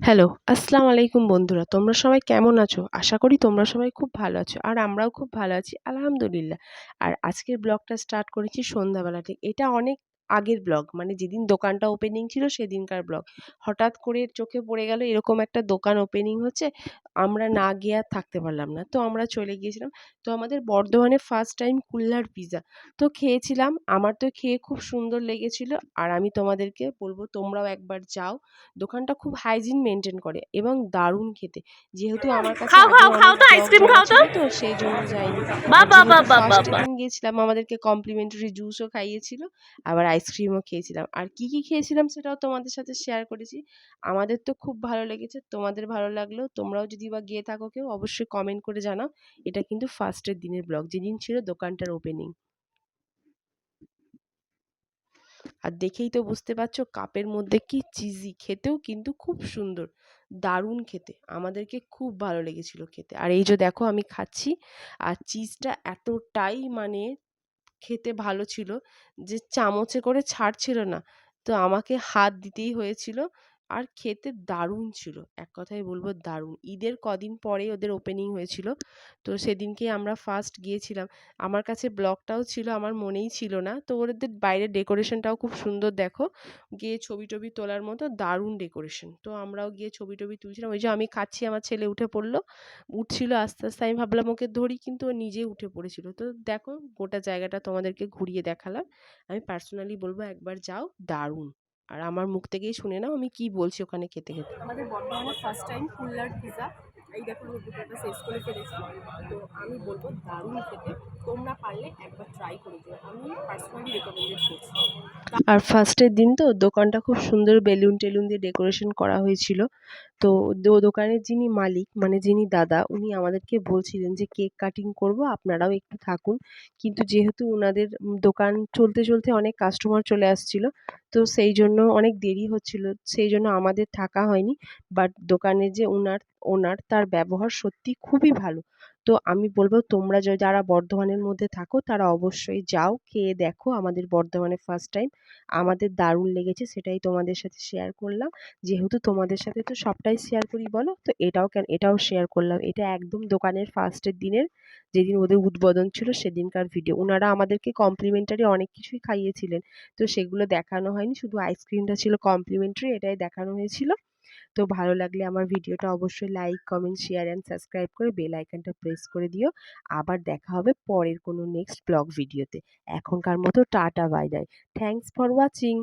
Hello, আসসালামু আলাইকুম বন্ধুরা। তোমরা সবাই কেমন আছো? আশা করি তোমরা সবাই খুব ভালো আছো। আর আমরাও খুব ভালো আছি আলহামদুলিল্লাহ। আর আজকের ব্লগটা স্টার্ট করেছি সন্ধ্যাবেলা ঠিক এটা অনেক আগের ব্লগ মানে যেদিন দোকানটা ওপেনিং ছিল সেদিনকার ব্লগ। হঠাৎ করে চোখে পড়ে গেল এরকম একটা দোকান ওপেনিং হচ্ছে। আমরা না গিয়ে আর থাকতে পারলাম না। তো আমরা চলে গিয়েছিলাম। তো আমাদের বর্ধমানে ফার্স্ট টাইম কুল্লার পিজা। তো খেয়েছিলাম। আমার তো খেয়ে খুব সুন্দর লেগেছিল। আর আমি তোমাদেরকে বলব তোমরাও একবার যাও। দোকানটা খুব হাইজিন মেনটেন করে এবং দারুণ খেতে। যেহেতু আমার কাছে খাও, খাও, খাও তো, আইসক্রিম খাও তো। তো সেই জন্য যাইনি। গিয়েছিলাম আমাদেরকে কমপ্লিমেন্টারি জুসও খাইয়েছিল। আবার আইসক্রিমও খেয়েছিলাম। আর কি, কি খেয়েছিলাম সেটাও তোমাদের সাথে শেয়ার করেছি। আমাদের তো খুব ভালো লেগেছে। তোমাদের ভালো লাগলেও তোমরাও যদি বা গিয়ে থাকো কেউ অবশ্যই কমেন্ট করে জানাও। এটা কিন্তু ফার্স্টের দিনের ব্লগ। যেদিন ছিল দোকানটার ওপেনিং। আর দেখেই তো বুঝতে পারছ কাপের মধ্যে কি চিজি খেতেও কিন্তু খুব সুন্দর দারুণ খেতে আমাদেরকে খুব ভালো লেগেছিল খেতে আর এই যে দেখো আমি খাচ্ছি আর চিজটা এতটাই মানে খেতে ভালো ছিল। যে চামচে করে ছাড়ছিল না। তো আমাকে হাত দিতেই হয়েছিল। আর খেতে দারুণ ছিল। এক কথায় বলব দারুণ। ঈদের কদিন পরে ওদের ওপেনিং হয়েছিল। তো সেদিনকে আমরা ফার্স্ট গিয়েছিলাম। আমার কাছে ব্লগটাও ছিল আমার মনেই ছিল না। তো ওদের বাইরের ডেকোরেশনটাও খুব সুন্দর দেখো। গিয়ে ছবি টবি তোলার মতো দারুণ ডেকোরেশন তো আমরাও গিয়ে ছবি টবি তুলছিলাম। ওই যে আমি খাচ্ছি আমার ছেলে উঠে পড়ল। উঠছিল আস্তে আস্তে। আমি ভাবলাম ওকে ধরি কিন্তু ও নিজে উঠে পড়েছিল। তো দেখো গোটা জায়গাটা তোমাদেরকে ঘুরিয়ে দেখালাম। আমি পার্সোনালি বলব একবার যাও দারুণ। আর আমার মুখ থেকেই শুনে নাও আমি কি বলছি ওখানে খেতে খেতে। আমাদের বর্তমানে ফার্স্ট টাইম কুল্লার পিজা এই দেখো আমি দুটোটা শেষ করে ফেলেছি। তো আমি বলব দারুণ খেতে। তোমরা পারলে একবার ট্রাই করে দিও আমি পার্সোনালি রেকমেন্ডেড করছি। আর ফার্স্টের দিন তো দোকানটা খুব সুন্দর বেলুন টেলুন দিয়ে ডেকোরেশন করা হয়েছিল। তো দোকানের যিনি মালিক মানে যিনি দাদা উনি আমাদেরকে বলছিলেন যে কেক কাটিং করব আপনারাও একটু থাকুন। কিন্তু যেহেতু ওনাদের দোকান চলতে চলতে অনেক কাস্টমার চলে আসছিল তো সেই জন্য অনেক দেরি হচ্ছিল, সেই জন্য আমাদের থাকা হয়নি। বাট দোকানের যে ওনার ওনার তার ব্যবহার সত্যি খুবই ভালো। তো আমি বলব তোমরা যারা বর্ধমানের মধ্যে থাকো তারা অবশ্যই যাও, খেয়ে দেখো আমাদের বর্ধমানে ফার্স্ট টাইম আমাদের দারুণ লেগেছে সেটাই তোমাদের সাথে শেয়ার করলাম। যেহেতু তোমাদের সাথে তো সবটাই শেয়ার করি বলো, তো এটাও কেন, এটাও শেয়ার করলাম। এটা একদম দোকানের ফার্স্টের দিনের, যেদিন ওদের উদ্বোধন ছিল সেদিনকার ভিডিও ওনারা আমাদেরকে কমপ্লিমেন্টারি অনেক কিছুই খাইয়েছিলেন, তো সেগুলো দেখানো হয়নি। শুধু আইসক্রিমটা ছিল কমপ্লিমেন্টারি এটাই দেখানো হয়েছিল। তো ভালো লাগলে আমার ভিডিওটা অবশ্যই like comment share and subscribe করে বেল আইকনটা প্রেস করে দিও। আবার দেখা হবে পরের কোনো নেক্সট ব্লগ ভিডিওতে এখনকার মতো tata bye bye thanks for watching